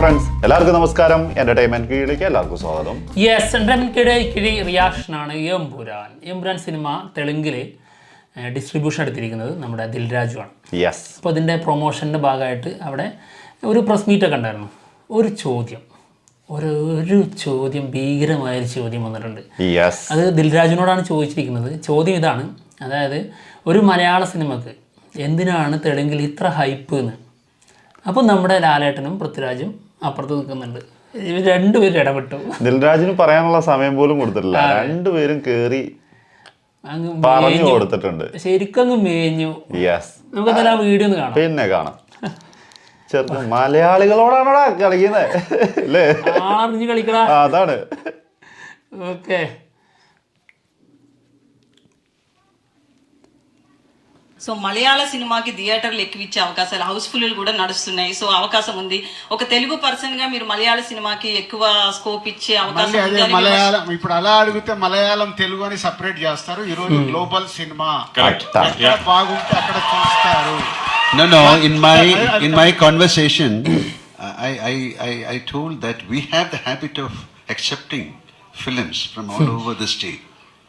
Friends എല്ലാവർക്കും നമസ്കാരം. Entertainment കീഴിലേക്ക് എല്ലാവർക്കും സ്വാഗതം. യെസ് എന്റർടൈൻമെന്റിയുടെ കിഴി റിയാക്ഷനാണ് എംപുരാൻ എംപുരാൻ സിനിമ തെലുങ്കിൽ ഡിസ്ട്രിബ്യൂഷൻ എടുത്തിരിക്കുന്നത് നമ്മുടെ ദിൽരാജു ആണ്. യെസ് അപ്പോൾ അതിന്റെ പ്രൊമോഷന്റെ ഭാഗമായിട്ട് അവിടെ ഒരു പ്രസ് മീറ്റൊക്കെ ഉണ്ടായിരുന്നു. ഒരു ചോദ്യം. ഒരു ഒരു ചോദ്യം ഭീകരമായൊരു ചോദ്യം വന്നിട്ടുണ്ട്. അത് ദിൽരാജിനോടാണ് ചോദിച്ചിരിക്കുന്നത്. ചോദ്യം ഇതാണ്. അതായത് ഒരു മലയാള സിനിമക്ക് എന്തിനാണ് തെലുങ്കിൽ ഇത്ര ഹൈപ്പ് എന്ന്? അപ്പോൾ നമ്മുടെ ലാലേട്ടനും പൃഥ്വിരാജും അപ്പുറത്ത് നിൽക്കുന്നുണ്ട്. ഇവർ രണ്ടുപേരും ഇടപെട്ടു. ദിൽരാജിന് പറയാനുള്ള സമയം പോലും കൊടുത്തിട്ടില്ല. രണ്ടുപേരും കേറി അങ്ങ് പറഞ്ഞു. കൊടുത്തിട്ടുണ്ട്. ശരിക്കും അങ്ങ് മേഞ്ഞു. യെസ് നമുക്ക് ആ വീഡിയോ ഒന്ന് കാണാം. പിന്നെ കാണാം. ചെറുത് മലയാളികളോടാണോടാ കളിക്കുന്നത്? അല്ലേ? അതാണ്. ఓకే సో మలయాళ సినిమాకి థియేటర్లు ఎక్కువిచ్చే అవకాశాలు హౌస్ఫుల్ కూడా నడుస్తున్నాయి. సో అవకాశం ఉంది. ఒక తెలుగు పర్సన్గా మీరు మలయాళ సినిమాకి ఎక్కువ స్కోప్ ఇచ్చే అవకాశం అదే మలయాళం. ఇప్పుడు అలా అడిగితే మలయాళం తెలుగు అని సపరేట్ చేస్తారు. ఈ రోజు గ్లోబల్ సినిమా అట్టా. ఎక్కడ బాగుంటే అక్కడ చూస్తారు. No, no. In my in my conversation, I, I, I, I told that we have the habit of accepting films from all over the state.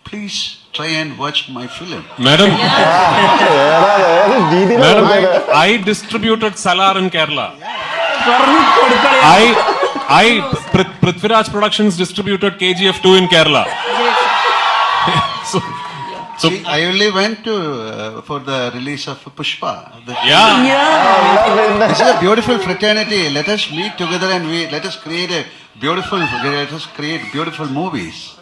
please try and watch my film. Madam, madam, I distributed Salar in Kerala. I, I, Prithviraj Productions distributed KGF 2 in Kerala. so, so, See, I only went to uh, for the release of Pushpa. The- yeah. This is a beautiful fraternity. Let us meet together and we let us create a beautiful. Let us create beautiful movies.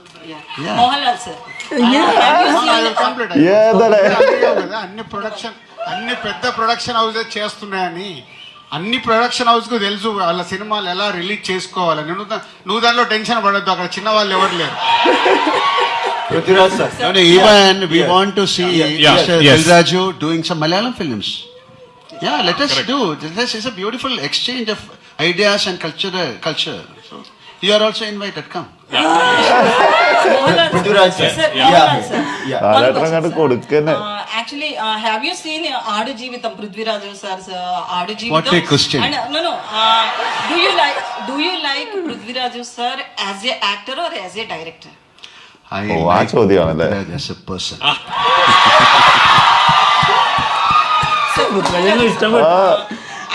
అన్ని production అన్ని పెద్ద production house చేస్తున్నాయని అన్ని production house హౌస్కు తెలుసు వాళ్ళ సినిమాలు ఎలా release చేసుకోవాలి. నువ్వు నువ్వు దానిలో టెన్షన్ పడద్దు. అక్కడ చిన్న వాళ్ళు ఎవరు లేరు. Even we want to see Raju doing some Malayalam films yeah let us do. This is a beautiful exchange of ideas and culture culture. So you are also invited. Yeah. കൊടുക്കന്നെ actually have you seen Aadu Jeevitham Prithviraj sir ആട് ജീവിതം no no uh, do you like do you like Prithviraj sir as a actor or as a director I ഓ ആ like ചോദ്യമാണല്ലേ Prithviraj as a person.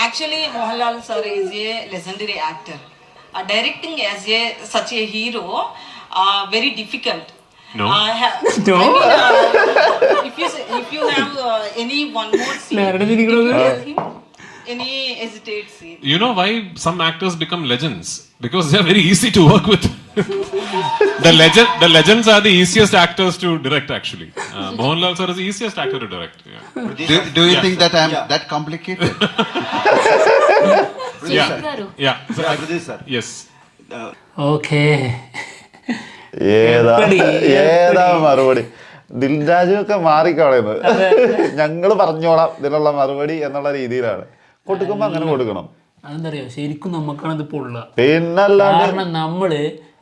Actually, Mohanlal sir is a legendary actor. Uh, directing as a such a hero, are very difficult. No. Uh, no. I mean, uh, if you if you have uh, any one more scene, if you him, any hesitate scene. You know why some actors become legends? Because they are very easy to work with. the legend, the legends are the easiest actors to direct. Actually, uh, Mohanlal sir is the easiest actor to direct. Yeah. Do, do you yeah. think that I'm yeah. that complicated? yeah. Yeah. yeah. Sir, yes. Okay. ഏതാ ഏതാ മറുപടി? ദിൽരാജു ഒക്കെ മാറിക്കളയുന്നത് ഞങ്ങൾ പറഞ്ഞോളാം ഇതിനുള്ള മറുപടി എന്നുള്ള രീതിയിലാണ്. കൊടുക്കുമ്പോ അങ്ങനെ കൊടുക്കണം. അതെന്തറിയോ? ശരിക്കും നമുക്കാണ് പൊള്ള കാരണം നമ്മൾ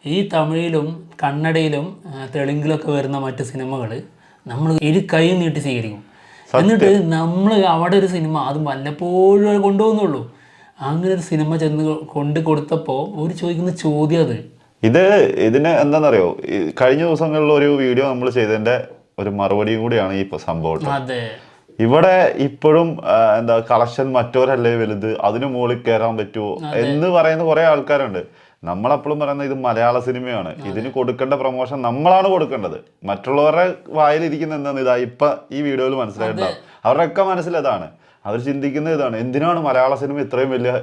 ഈ തമിഴിലും കന്നഡയിലും തെലുങ്കിലൊക്കെ വരുന്ന മറ്റു സിനിമകൾ നമ്മൾ ഇരു കൈ നീട്ടി സ്വീകരിക്കും. എന്നിട്ട് നമ്മൾ അവിടെ ഒരു സിനിമ അത് വല്ലപ്പോഴും കൊണ്ടുപോകുന്നുള്ളൂ അങ്ങനെ ഒരു സിനിമ ചെന്ന് കൊണ്ട് കൊടുത്തപ്പോൾ ഒരു ചോദിക്കുന്ന ചോദ്യം അത്. ഇത് ഇതിന് എന്താണെന്നറിയോ കഴിഞ്ഞ ദിവസങ്ങളിൽ ഒരു വീഡിയോ നമ്മൾ ചെയ്തതിന്റെ ഒരു മറുപടിയും കൂടിയാണ് ഈ സംഭവം ഇവിടെ ഇപ്പോഴും എന്താ കളക്ഷൻ മറ്റോരല്ലേ വലുത്? അതിനു മുകളിൽ കയറാൻ പറ്റുമോ എന്ന് പറയുന്ന കുറെ ആൾക്കാരുണ്ട്. നമ്മളെപ്പോഴും പറയുന്നത് ഇത് മലയാള സിനിമയാണ്. ഇതിന് കൊടുക്കേണ്ട പ്രൊമോഷൻ നമ്മളാണ് കൊടുക്കേണ്ടത്. മറ്റുള്ളവരുടെ വായിലിരിക്കുന്ന എന്താണ് ഇതാ ഇപ്പൊ ഈ വീഡിയോയിൽ മനസ്സിലായിട്ടുണ്ടാവും. അവരുടെയൊക്കെ മനസ്സിലതാണ് അവർ ചിന്തിക്കുന്ന ഇതാണ്. എന്തിനാണ് മലയാള സിനിമ ഇത്രയും വലിയ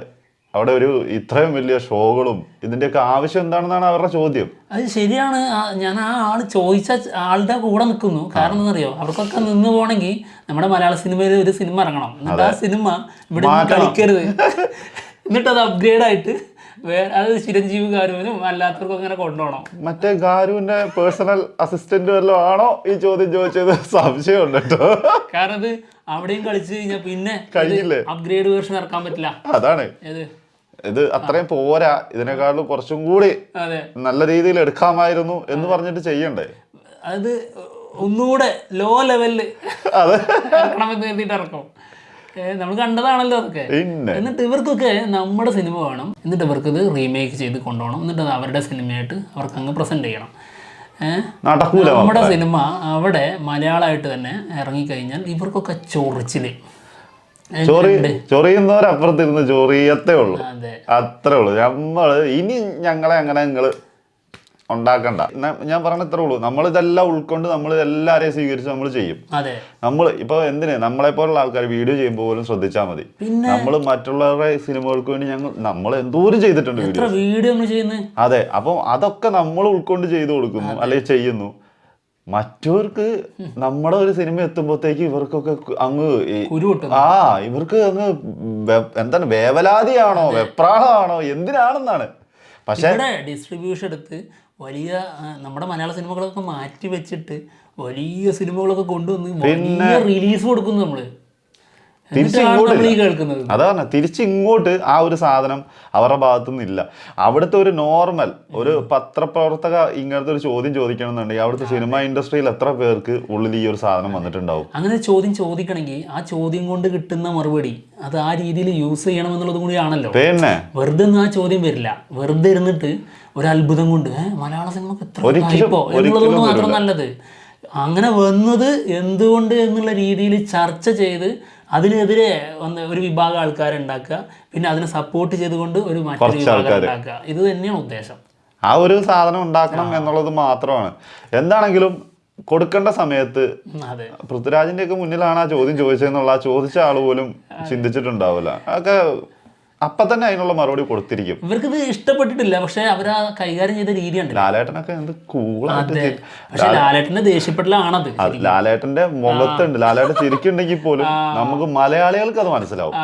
അവിടെ ഒരു ഇത്രയും വലിയ ഷോകളും ഇതിന്റെയൊക്കെ ആവശ്യം എന്താണെന്നാണ് അവരുടെ ചോദ്യം. അത് ശരിയാണ്. ഞാൻ ആ ആൾ ചോദിച്ച ആളുടെ കൂടെ നിൽക്കുന്നു. കാരണം എന്നറിയോ അവർക്കൊക്കെ നിന്ന് പോകണമെങ്കിൽ നമ്മുടെ മലയാള സിനിമയിൽ ഒരു സിനിമ ഇറങ്ങണം. എന്നിട്ട് ആ സിനിമ ഇവിടെ കളിക്കരുത്. എന്നിട്ട് അത് അപ്ഗ്രേഡ് ആയിട്ട് അത് ചിരഞ്ജീവി ഗാരുവിനും അല്ലാത്തവർക്കും അങ്ങനെ കൊണ്ടുപോകണം. മറ്റേ ഗാരുവിന്റെ പേഴ്സണൽ അസിസ്റ്റന്റ് വല്ലതും ആണോ ഈ ചോദ്യം ചോദിച്ചത്? സംശയമുണ്ട് കേട്ടോ. കാരണം അത് അവിടെയും കളിച്ചു കഴിഞ്ഞാൽ പിന്നെ കഴിഞ്ഞില്ലേ? അപ്ഗ്രേഡ് വേർഷൻ ഇറക്കാൻ പറ്റില്ല. അതാണ്. ഏത്? ഇത് അത്രയും പോരാ. ഇതിനേക്കാളും കുറച്ചും കൂടി നല്ല രീതിയിൽ എടുക്കാമായിരുന്നു എന്ന് പറഞ്ഞിട്ട് ചെയ്യണ്ടേ? അത് ഒന്നുകൂടെ ലോ ലെവലിൽ ഇറക്കണമെന്ന് കരുതിയിട്ട് ഇറക്കും. നമ്മൾ കണ്ടതാണല്ലോ അതൊക്കെ. എന്നിട്ട് ഇവർക്കൊക്കെ നമ്മുടെ സിനിമ വേണം. എന്നിട്ട് ഇവർക്ക് ഇത് റീമേക്ക് ചെയ്ത് കൊണ്ടുപോകണം. എന്നിട്ട് അത് അവരുടെ സിനിമയായിട്ട് അവർക്ക് അങ്ങ് പ്രസന്റ് ചെയ്യണം. നമ്മുടെ സിനിമ അവിടെ മലയാളമായിട്ട് തന്നെ ഇറങ്ങിക്കഴിഞ്ഞാൽ ഇവർക്കൊക്കെ ചൊറിച്ചിൽ. ചൊറി? ചൊറിയുന്നവരപ്പുറത്തിരുന്ന് ചൊറിയത്തേ ഉള്ളൂ. അതെ. അത്രേ ഉള്ളൂ. നമ്മൾ ഇനി ഞങ്ങളെ അങ്ങനെ നിങ്ങൾ ഉണ്ടാക്കണ്ട. ഞാൻ പറഞ്ഞ ഇത്രേ ഉള്ളൂ. നമ്മൾ ഇതെല്ലാം ഉൾക്കൊണ്ട് നമ്മൾ എല്ലാരെയും സ്വീകരിച്ച് നമ്മൾ ചെയ്യും. നമ്മൾ ഇപ്പൊ എന്തിന്? നമ്മളെ പോലുള്ള ആൾക്കാർ വീഡിയോ ചെയ്യുമ്പോൾ പോലും ശ്രദ്ധിച്ചാൽ മതി. നമ്മൾ മറ്റുള്ളവരുടെ സിനിമകൾക്ക് വേണ്ടി ഞങ്ങൾ നമ്മൾ എന്തോരം ചെയ്തിട്ടുണ്ട് വീഡിയോ അതെ. അപ്പം അതൊക്കെ നമ്മൾ ഉൾക്കൊണ്ട് ചെയ്തു കൊടുക്കുന്നു അല്ലെങ്കിൽ ചെയ്യുന്നു. മറ്റവർക്ക് നമ്മുടെ ഒരു സിനിമ എത്തുമ്പോഴത്തേക്ക് ഇവർക്കൊക്കെ അങ്ങ് ആ ഇവർക്ക് അങ്ങ് എന്താണ് വേവലാതിയാണോ വെപ്രാളമാണോ എന്തിനാണെന്നാണ്. പക്ഷേ ഡിസ്ട്രിബ്യൂഷൻ എടുത്ത് വലിയ നമ്മുടെ മലയാള സിനിമകളൊക്കെ മാറ്റി വെച്ചിട്ട് വലിയ സിനിമകളൊക്കെ കൊണ്ടുവന്ന് റിലീസ് കൊടുക്കുന്നു നമ്മൾ. തിരിച്ച് എന്നിട്ടാണ് നമ്മൾ ഈ ഇങ്ങോട്ടില്ല. അതാണ് തിരിച്ചിങ്ങോട്ട് ആ ഒരു സാധനം അവരുടെ ഭാഗത്തുനിന്ന് ഇല്ല അവിടുത്തെ ഒരു നോർമൽ ഒരു പത്രപ്രവർത്തക ഇങ്ങനത്തെ ഒരു ചോദ്യം ചോദിക്കണം എന്നുണ്ടെങ്കിൽ അവിടുത്തെ സിനിമ ഇൻഡസ്ട്രിയിൽ എത്ര പേർക്ക് ഉള്ളിൽ ഈ ഒരു സാധനം വന്നിട്ടുണ്ടാവും? അങ്ങനെ ചോദ്യം ചോദിക്കണമെങ്കിൽ ആ ചോദ്യം കൊണ്ട് കിട്ടുന്ന മറുപടി അത് ആ രീതിയിൽ യൂസ് ചെയ്യണം എന്നുള്ളതും കൂടിയാണല്ലോ. പിന്നെ? വെറുതെ ഒന്നും ആ ചോദ്യം വരില്ല. വെറുതെ ഇരുന്നിട്ട് ഒരു അത്ഭുതം കൊണ്ട് മലയാള സിനിമക്ക് മാത്രം നല്ലത്. അങ്ങനെ വന്നത് എന്തുകൊണ്ട് എന്നുള്ള രീതിയിൽ ചർച്ച ചെയ്ത് അതിനെതിരെ ഒന്ന് ഒരു വിഭാഗം ആൾക്കാരെ ഉണ്ടാക്കുക. പിന്നെ അതിനെ സപ്പോർട്ട് ചെയ്തുകൊണ്ട് ഒരു മറ്റൊരു വിഭാഗം. ഉണ്ടാക്കുക. ഇത് തന്നെയാണ് ഉദ്ദേശം. ആ ഒരു സാധനം ഉണ്ടാക്കണം എന്നുള്ളത് മാത്രമാണ്. എന്താണെങ്കിലും കൊടുക്കേണ്ട സമയത്ത് പൃഥ്വിരാജിന്റെ ഒക്കെ മുന്നിലാണ് ആ ചോദ്യം ചോദിച്ചതെന്നുള്ള ആ ചോദിച്ച ആൾ പോലും ചിന്തിച്ചിട്ടുണ്ടാവില്ല. അതൊക്കെ അപ്പൊ തന്നെ അതിനുള്ള മറുപടി കൊടുത്തിരിക്കും. ഇവർക്ക് ഇത് ഇഷ്ടപ്പെട്ടിട്ടില്ല പക്ഷെ അവരാ കൈകാര്യം ചെയ്ത രീതിയുണ്ട് ലാലേട്ടനൊക്കെ എന്ത് കൂളായിട്ട് പക്ഷെ ലാലേട്ടന്റെ ദേഷ്യപ്പെടലാണത്. ലാലേട്ടന്റെ മുഖത്തുണ്ട്. ലാലേട്ടൻ ചിരിക്കുണ്ടെങ്കിൽ പോലും നമുക്ക് മലയാളികൾക്ക് അത് മനസ്സിലാവും.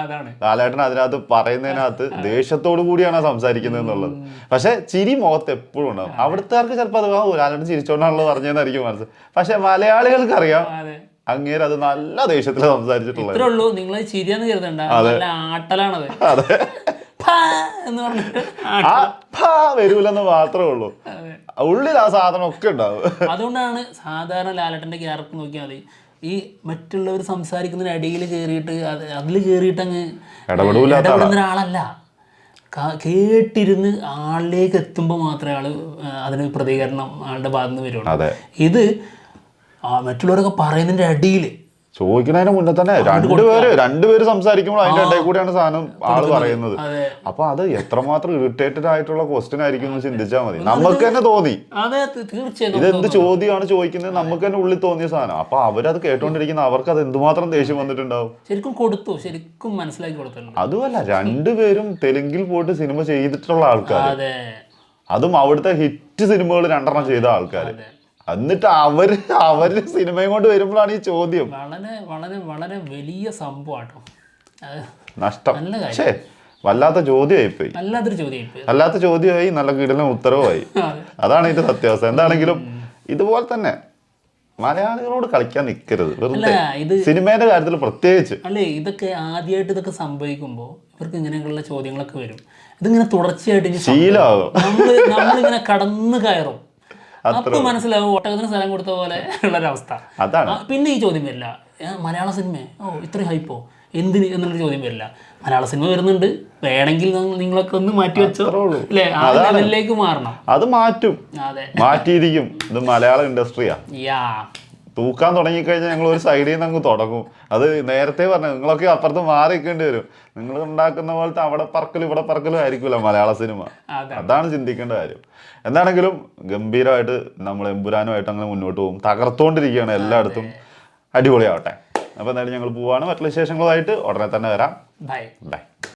ലാലേട്ടൻ അതിനകത്ത് പറയുന്നതിനകത്ത് ദേഷ്യത്തോടു കൂടിയാണ് സംസാരിക്കുന്നത് എന്നുള്ളത്. പക്ഷെ ചിരി മുഖത്ത് എപ്പോഴും ഉണ്ടാവും. അവിടുത്തെ ചിലപ്പോൾ അത് ലാലേട്ടൻ ചിരിച്ചോണ്ടാണല്ലോ പറഞ്ഞതെന്നായിരിക്കും മനസ്സിൽ പക്ഷെ മലയാളികൾക്ക് അറിയാം അങ്ങേര് അത് നല്ല ദേഷ്യത്തിൽ സംസാരിച്ചിട്ടുള്ളത്. ഇത്രേ ഉള്ളൂ. നിങ്ങൾ ചിരിയാന്ന് കരുതണ്ട. നല്ല ആട്ടലാണത്. ഫാ എന്ന് പറഞ്ഞിട്ട് ആ വരൂലെന്ന് മാത്രമേ ഉള്ളൂ. ഉള്ളിൽ ആ സാധനം ഒക്കെ ഉണ്ടാവും. അതുകൊണ്ടാണ് സാധാരണ ലാലട്ടന്റെ ക്യാരക്ടർ നോക്കിയാൽ മതി. ഈ മറ്റുള്ളവർ സംസാരിക്കുന്നതിന് അടിയിൽ കയറിയിട്ട് അത് അതിൽ കയറിയിട്ട് അങ്ങ്. ഇടപെടുന്ന ഒരാളല്ല. കേട്ടിരുന്ന് ആളിലേക്ക് എത്തുമ്പോൾ മാത്രമേ ആൾ അതിന് പ്രതികരണം ആളുടെ ഭാഗത്ത് നിന്ന് വരുള്ളൂ. അതെ. ഇത് മറ്റുള്ളവരൊക്കെ പറയുന്നതിന്റെ അടിയിൽ ചോദിക്കുന്നതിന് മുന്നേ തന്നെ രണ്ടുപേര് രണ്ടുപേര് സംസാരിക്കുമ്പോൾ അതിന്റെ ഇടയിൽ കൂടിയാണ് സാധനം ആൾ പറയുന്നത്. അപ്പൊ അത് എത്രമാത്രം ഇറിറ്റേറ്റഡ് ആയിട്ടുള്ള ക്വസ്റ്റ്യൻ ആയിരിക്കും എന്ന് ചിന്തിച്ചാൽ മതി. നമുക്ക് തന്നെ തോന്നി. ഇത് എന്ത് ചോദ്യമാണ് ചോദിക്കുന്നത്? നമുക്ക് തന്നെ ഉള്ളിൽ തോന്നിയ സാധനം. അപ്പൊ അവരത് കേട്ടോണ്ടിരിക്കുന്ന അവർക്ക് അത് എന്തുമാത്രം ദേഷ്യം വന്നിട്ടുണ്ടാവും? ശരിക്കും കൊടുത്തു. ശരിക്കും മനസ്സിലാക്കി കൊടുത്തു അതുമല്ല രണ്ടുപേരും തെലുങ്കിൽ പോയിട്ട് സിനിമ ചെയ്തിട്ടുള്ള ആൾക്കാർ അതെ. അവിടുത്തെ ഹിറ്റ് സിനിമകൾ രണ്ടെണ്ണം ചെയ്ത ആൾക്കാർ എന്നിട്ട് അവർ അവർ സിനിമയും കൊണ്ട് വരുമ്പോഴാണ് ഈ ചോദ്യം. വളരെ വളരെ വളരെ വലിയ സംഭവമാട്ടോ. നഷ്ടം. വല്ലാത്ത ചോദ്യമായി പോയി വല്ലാത്തൊരു അല്ലാത്ത ചോദ്യമായി നല്ല കീടലും ഉത്തരവുമായി. അതാണ് ഇതിന്റെ സത്യാവസ്ഥ. എന്താണെങ്കിലും ഇതുപോലെ തന്നെ മലയാളികളോട് കളിക്കാൻ നിൽക്കരുത്. വെറുതെ സിനിമേന്റെ കാര്യത്തിൽ പ്രത്യേകിച്ച്. അല്ലേ ഇതൊക്കെ ആദ്യമായിട്ട് ഇതൊക്കെ സംഭവിക്കുമ്പോ ഇവർക്ക് ഇങ്ങനെയൊക്കെയുള്ള ചോദ്യങ്ങളൊക്കെ വരും. ഇതിങ്ങനെ തുടർച്ചയായിട്ട് ശീലമാകും. നമ്മൾ നമ്മളിങ്ങനെ കടന്നു കയറും. അപ്പൊ മനസ്സിലാവും ഒട്ടകത്തിന് സ്ഥലം കൊടുത്ത പോലെ ഉള്ള ഉള്ളൊരവസ്ഥ. അതാണ്. പിന്നെ ഈ ചോദ്യം വരില്ല. മലയാള സിനിമ. ഓ ഇത്രയും ഹൈപ്പോ എന്തിന് എന്നുള്ള ചോദ്യം വരില്ല. മലയാള സിനിമ വരുന്നുണ്ട്. വേണമെങ്കിൽ നിങ്ങളൊക്കെ ഒന്ന് മാറ്റി വെച്ചോ. അല്ലേ? ആ ലെവലിലേക്ക് മാറണം. അത് മാറ്റും. അതെ. മാറ്റിയിരിക്കും. ഇത് മലയാള ഇൻഡസ്ട്രിയാ യാ. തൂക്കാൻ തുടങ്ങിക്കഴിഞ്ഞാൽ ഞങ്ങൾ ഒരു സൈഡിൽ നിന്ന് അങ്ങ് തുടങ്ങും. അത് നേരത്തെ പറഞ്ഞു നിങ്ങളൊക്കെ അപ്പുറത്ത് മാറിക്കേണ്ടി വരും. നിങ്ങൾ ഉണ്ടാക്കുന്ന പോലത്തെ അവിടെ പറക്കലും ഇവിടെ പറക്കലും ആയിരിക്കില്ല മലയാള സിനിമ. അതാണ് ചിന്തിക്കേണ്ട കാര്യം. എന്താണെങ്കിലും ഗംഭീരമായിട്ട് നമ്മൾ എമ്പുരാനുമായിട്ട് അങ്ങനെ മുന്നോട്ട് പോകും. തകർത്തുകൊണ്ടിരിക്കുകയാണ് എല്ലായിടത്തും. അടിപൊളിയാവട്ടെ. അപ്പോൾ എന്തായാലും ഞങ്ങൾ പോവാണ്. മറ്റുള്ള വിശേഷങ്ങളുമായിട്ട് ഉടനെ തന്നെ വരാം. Bye bye